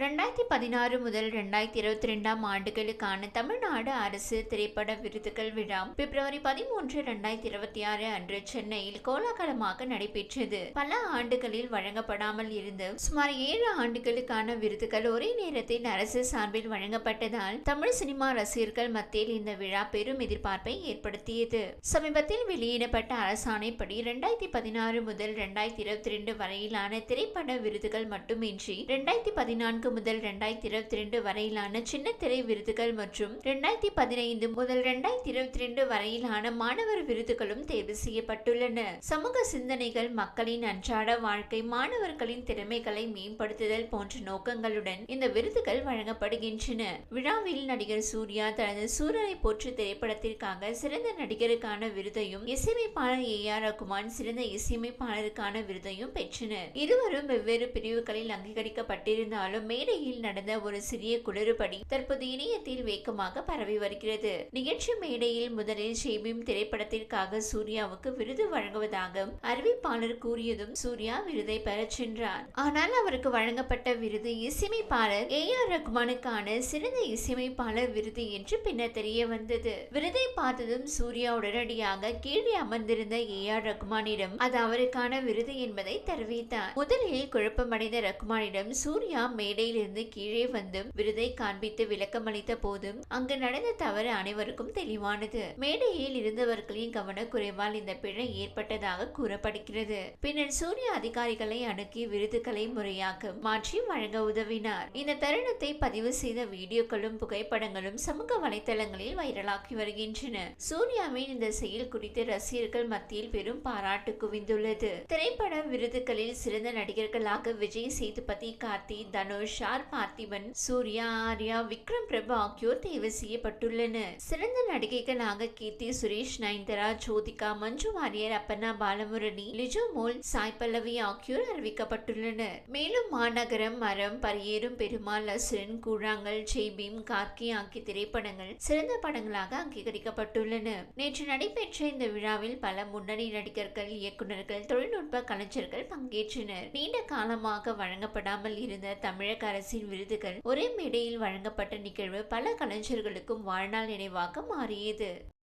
ரெண்டாயிரத்தி பதினாறு முதல் ரெண்டாயிரத்தி இருபத்தி ரெண்டாம் ஆண்டுகளுக்கான தமிழ்நாடு அரசு திரைப்பட விருதுகள் விழா பிப்ரவரி பதிமூன்று ரெண்டாயிரத்தி இருபத்தி ஆறு அன்று சென்னையில் கோலாகலமாக நடைபெற்றது. பல ஆண்டுகளில் வழங்கப்படாமல் இருந்து சுமார் ஏழு ஆண்டுகளுக்கான விருதுகள் ஒரே நேரத்தில் அரசு சார்பில் வழங்கப்பட்டதால் தமிழ் சினிமா ரசிகர்கள் மத்தியில் இந்த விழா பெரும் எதிர்பார்ப்பை ஏற்படுத்தியது. சமீபத்தில் வெளியிடப்பட்ட அரசாணைப்படி ரெண்டாயிரத்தி பதினாறு முதல் ரெண்டாயிரத்தி இருபத்தி ரெண்டு வரையிலான திரைப்பட விருதுகள் மட்டுமின்றி ரெண்டாயிரத்தி பதினான்கு முதல் இரண்டாயிரத்தி இருபத்தி ரெண்டு வரையிலான சின்ன திரை விருதுகள் மற்றும் இரண்டாயிரத்தி பதினைந்து முதல் இரண்டாயிரத்தி இருபத்தி ரெண்டு வரையிலான மாணவர் விருதுகளும் தேர்வு செய்யப்பட்டுள்ளன. சமூக சிந்தனைகள் மக்களின் அன்றாட வாழ்க்கை மாணவர்களின் திறமைகளை மேம்படுத்துதல் போன்ற நோக்கங்களுடன் இந்த விருதுகள் வழங்கப்படுகின்றன. விழாவில் நடிகர் சூர்யா தனது சூரரை போற்று திரைப்படத்திற்காக சிறந்த நடிகருக்கான விருதையும் இசையமைப்பாளர் ஏ ஆர் ரகுமான் சிறந்த இசையமைப்பாளருக்கான விருதையும் பெற்றனர். இருவரும் வெவ்வேறு பிரிவுகளில் அங்கீகரிக்கப்பட்டிருந்தாலும் மேடையில் நடந்த ஒரு சிறிய குளறுபடி தற்போது இணையத்தில் வேகமாக பரவி வருகிறது. நிகழ்ச்சி மேடையில் முதலில் ஷேபீம் திரைப்படத்திற்காக சூர்யாவுக்கு விருது வழங்குவதாக அறிவிப்பாளர் கூறியதும் சூர்யா விருதை பெறச் சென்றார். ஆனால் அவருக்கு வழங்கப்பட்ட விருது இசையமைப்பாளர் ஏ ஆர் ரகுமானுக்கான சிறந்த இசையமைப்பாளர் விருது என்று பின்னர் தெரிய வந்தது. விருதை பார்த்ததும் சூர்யா உடனடியாக கீழே அமர்ந்திருந்த ஏ ஆர் ரகுமானிடம் அது அவருக்கான விருது என்பதை தெரிவித்தார். முதலில் குழப்பமடைந்த ரகுமானிடம் சூர்யா மேடை மேடையிலிருந்து கீழே வந்து விருதை காண்பித்து விளக்கமளித்த போதும் அங்கு நடந்த தவறு அனைவருக்கும் தெளிவானது. மேடையில் இருந்தவர்களின் கவனக்குறைவால் இந்த பிழை ஏற்பட்டதாக கூறப்படுகிறது. பின்னர் சூரிய அதிகாரிகளை அணுகி விருதுகளை முறையாக மாற்றி வழங்க உதவினார். இந்த தருணத்தை பதிவு செய்த வீடியோக்களும் புகைப்படங்களும் சமூக வலைதளங்களில் வைரலாகி வருகின்றன. சூர்யாவின் இந்த செயல் குறித்து ரசிகர்கள் மத்தியில் பெரும் பாராட்டு குவிந்துள்ளது. திரைப்பட விருதுகளில் சிறந்த நடிகர்களாக விஜய் சேதுபதி கார்த்தி தனுஷ் துஷார் பார்த்திபன் சூர்யா ஆர்யா விக்ரம் பிரபு ஆகியோர் தேர்வு செய்யப்பட்டுள்ளனர். சிறந்த நடிகைகளாக கீர்த்தி சுரேஷ் நயன்தாரா ஜோதிகா மஞ்சு வாரியர் அப்பனா பாலமுரளி லிஜோ மோல் சாய் பல்லவி ஆகியோர் அறிவிக்கப்பட்டுள்ளனர். மேலும் மாநகரம் மரம் பரியேறும் பெருமாள் அசுரன் கூழாங்கல் ஜெய்பீம் கார்கி ஆகிய திரைப்படங்கள் சிறந்த படங்களாக அங்கீகரிக்கப்பட்டுள்ளன. நேற்று நடைபெற்ற இந்த விழாவில் பல முன்னணி நடிகர்கள் இயக்குநர்கள் தொழில்நுட்ப கலைஞர்கள் பங்கேற்றனர். நீண்ட காலமாக வழங்கப்படாமல் இருந்த தமிழக அரசின் விருதுகள் ஒரே மேடையில் வழங்கப்பட்ட நிகழ்வு பல கலைஞர்களுக்கும் வாழ்நாள் நினைவாக மாறியது.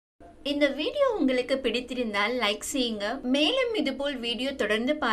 இந்த வீடியோ உங்களுக்கு பிடித்திருந்தால் லைக் செய்யுங்க. மேலும் இதுபோல் வீடியோ தொடர்ந்து பார்க்க